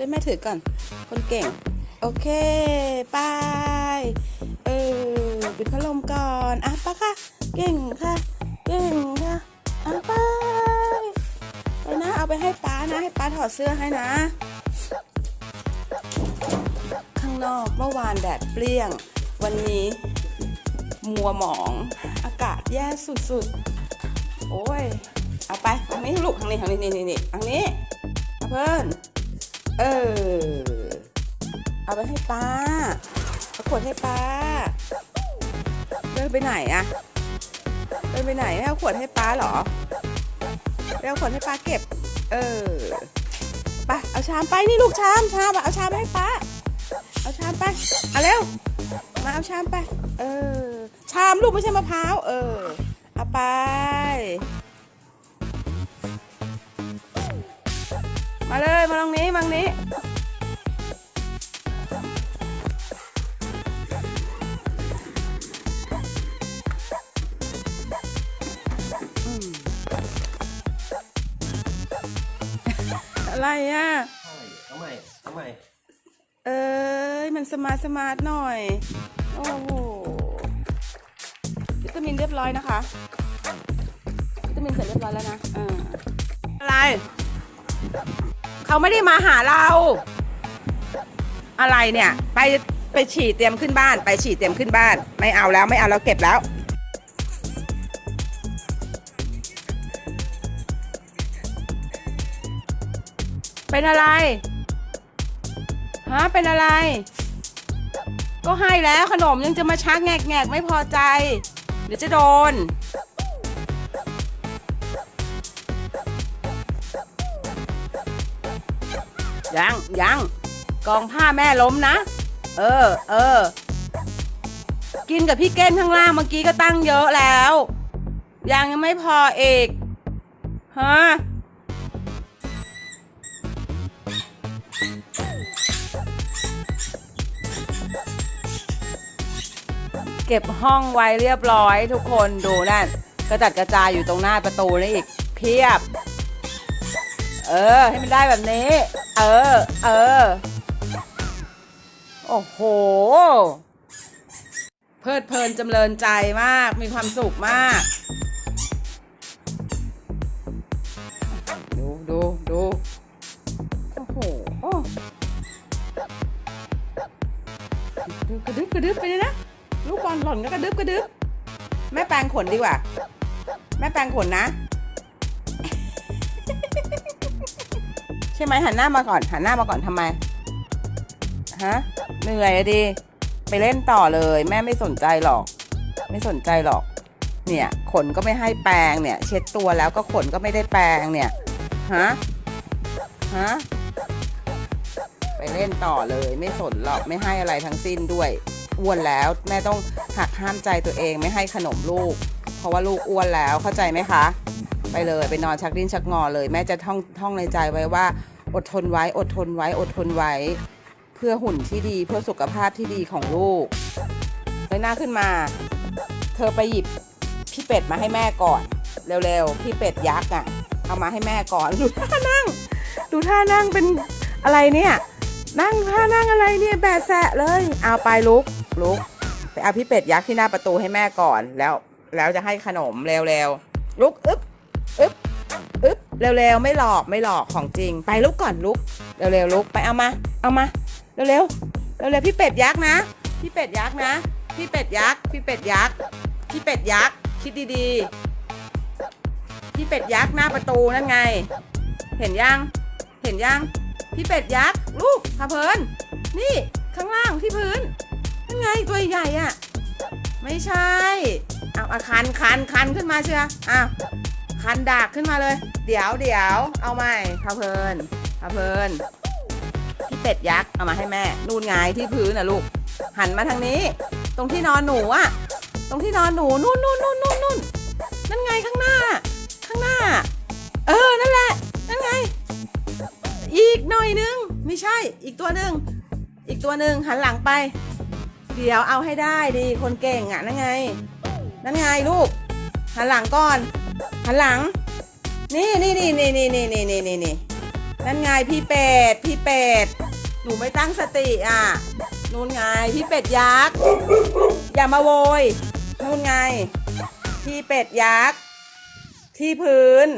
ช่วยแม่ถือก่อน คนเก่ง โอเคไปเออปิดพัดลมก่อนอะปะค่ะ เก่งค่ะ เก่งค่ะอะไปไปนะเอาไปให้ป้านะให้ป้าถอดเสื้อให้นะ ข้างนอกเมื่อวานแดดเปรี้ยง วันนี้มัวหมองอากาศแย่สุดๆ โอ้ย เอาไปทางนี้ลูกทางนี้ทางนี้นี่นี่นี่ทางนี้เอาเพิ่น เออ เอาไปให้ป้าเอาขวดให้ป้า เดินไปไหนอะเดินไปไหนไม่เอาขวดให้ป้าเหรอไปเอาขวดให้ป้าเก็บ เออไปเอาชามไปนี่ลูกชามชามเอาชามไปให้ป้า เอาชามไป เอาเร็ว มาเอาชามไป เออ ชามลูกไม่ใช่มะพร้าว เออ เอาไป มาเลยมาตรงนี้มาตรงนี้อืมอะไรอะใช่เอาใหม่เอาใหม่เอ้ยมันสมาร์ทสมาร์ทหน่อย โอ้โหวิตามินเรียบร้อยนะคะ วิตามินเสร็จเรียบร้อยแล้วนะอ่าอะไร เขาไม่ได้มาหาเรา อะไรเนี่ย ไปไปฉี่เตรียมขึ้นบ้าน ไปฉี่เตรียมขึ้นบ้าน ไม่เอาแล้วไม่เอาแล้วเก็บแล้วเป็นอะไร ฮะ เป็นอะไร ก็ให้แล้วขนมยังจะมาชักแงกแงกไม่พอใจ เดี๋ยวจะโดน ยังยังกองผ้าแม่ล้มนะ เออ เออ กินกับพี่เก้นข้างล่างเมื่อกี้ก็ตั้งเยอะแล้ว ยังยังไม่พอเอกฮะเก็บห้องไว้เรียบร้อยทุกคนดูนั่นกระจัดกระจายอยู่ตรงหน้าประตูนี่อีกเพียบ เออ ให้มันได้แบบนี้ เออ เออ โอ้โห เพลิดเพลินจำเริญใจมาก มีความสุขมาก ดูดูดูโอ้โหดูกระดึบกระดึบไปเลยนะ ลูกบอลหล่นก็กระดึบกระดึบแม่แปรงขนดีกว่า แม่แปรงขนนะ ช่ไหมหันหน้ามาก่อน หันหน้ามาก่อนทำไมฮะเหนื่อยอะดิไปเล่นต่อเลย แม่ไม่สนใจหรอก ไม่สนใจหรอก เนี่ยขนก็ไม่ให้แปรงเนี่ย เช็ดตัวแล้วก็ขนก็ไม่ได้แปรงเนี่ยฮะฮะไปเล่นต่อเลยไม่สนหรอกไม่ให้อะไรทั้งสิ้นด้วยอ้วนแล้ว แม่ต้องหักห้ามใจตัวเองไม่ให้ขนมลูก เพราะว่าลูกอ้วนแล้วเข้าใจไหมคะ ไปเลยไปนอนชักดิ้นชักงอเลย แม่จะท่องท่องในใจไว้ว่า อดทนไว้ อดทนไว้ อดทนไว้ เพื่อหุ่นที่ดีเพื่อสุขภาพที่ดีของลูกเลยหน้าขึ้นมา เธอไปหยิบพี่เป็ดมาให้แม่ก่อน เร็วๆพี่เป็ดยักษ์อะ เอามาให้แม่ก่อนดูท่านั่ง ดูท่านั่งเป็นอะไรเนี่ยนั่งท่านั่งอะไรเนี่ยแบะแสะเลย เอาไปลุกลุกไปเอาพี่เป็ดยักษ์ที่หน้าประตูให้แม่ก่อนแล้ว แล้วจะให้ขนมเร็วๆลุกอึ๊บ อึ๊บอึ๊บเร็วๆ ไม่หลอกไม่หลอกของจริง ไปลุกก่อนลุก เร็วๆลุกไปเอามาเอามาเร็วๆเร็วๆพี่เป็ดยักษ์นะ พี่เป็ดยักษ์นะ พี่เป็ดยักษ์พี่เป็ดยักษ์พี่เป็ดยักษ์คิดดีๆ พี่เป็ดยักษ์หน้าประตูนั่นไง เห็นยังเห็นยังพี่เป็ดยักษ์ลูกพาเพลินนี่ข้างล่างที่พื้นนั่นไงตัวใหญ่อะไม่ใช่เอาอาคันคันคันขึ้นมาเชียวอ้าว คันดากขึ้นมาเลย เดี๋ยวเดี๋ยวเอาใหม่พาเพลินพาเพลินพี่เป็ดยักษ์เอามาให้แม่ นูนไงที่พื้นน่ะลูก หันมาทางนี้ ตรงที่นอนหนูอะตรงที่นอนหนูนู่นนู่นนู่นนู่นนู่นนั่นไงข้างหน้า ข้างหน้า เออนั่นแหละ นั่นไง อีกหน่อยนึง ไม่ใช่ อีกตัวหนึ่งอีกตัวหนึ่งหันหลังไป เดี๋ยวเอาให้ได้ดีคนเก่งอะนั่นไง นั่นไงลูกหันหลังก่อน หันหลัง นี่นี่นี่นี่นี่นี่นี่นี่นี่นี่นั่นไงพี่เป็ดพี่เป็ดหนูไม่ตั้งสติอะนู่นไงพี่เป็ดยักษ์อย่ามาโวยนู่นไง พี่เป็ดยักษ์ที่พื้น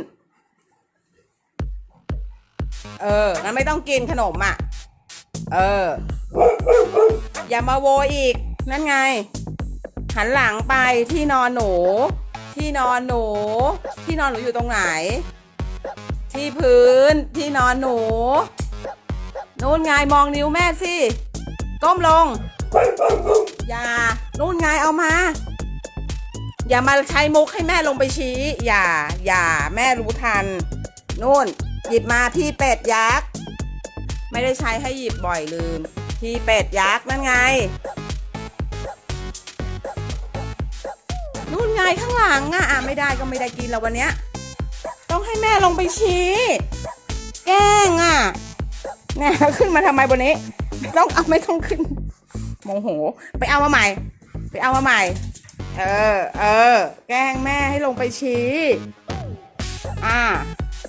เอองั้นไม่ต้องกินขนมอะ เออ อย่ามาโวยอีก นั่นไง หันหลังไปที่นอนหนู ที่นอนหนู ที่นอนหนูอยู่ตรงไหน ที่พื้น ที่นอนหนู นู่นไงมองนิ้วแม่สิ ก้มลง อย่า นู่นไงเอามา อย่ามาใช้มุกให้แม่ลงไปชี้ อย่า อย่า แม่รู้ทัน นู่น หยิบมาพี่เป็ดยักษ์ ไม่ได้ใช้ให้หยิบบ่อยลืมพี่เป็ดยักษ์นั่นไง ไงข้างหลังอะอะไม่ได้ก็ไม่ได้กินแล้ววันเนี้ย ต้องให้แม่ลงไปชี้ แกล้งอะแน่ขึ้นมาทำไมบนนี้ไม่ต้องเอาไม่ต้องขึ้นโมโห ไปเอามาใหม่ ไปเอามาใหม่ เออ เออ แกล้งแม่ให้ลงไปชี้ อ่า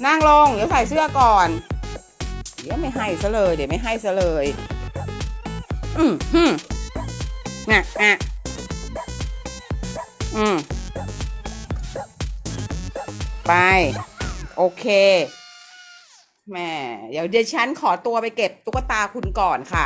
นั่งลง เดี๋ยวใส่เสื้อก่อน เดี๋ยวไม่ให้ซะเลย เดี๋ยวไม่ให้ซะเลย อืมฮึมอะอะอืม ไป โอเคแม่เดี๋ยวเดี๋ยวฉันขอตัวไปเก็บตุ๊กตาคุณก่อนค่ะ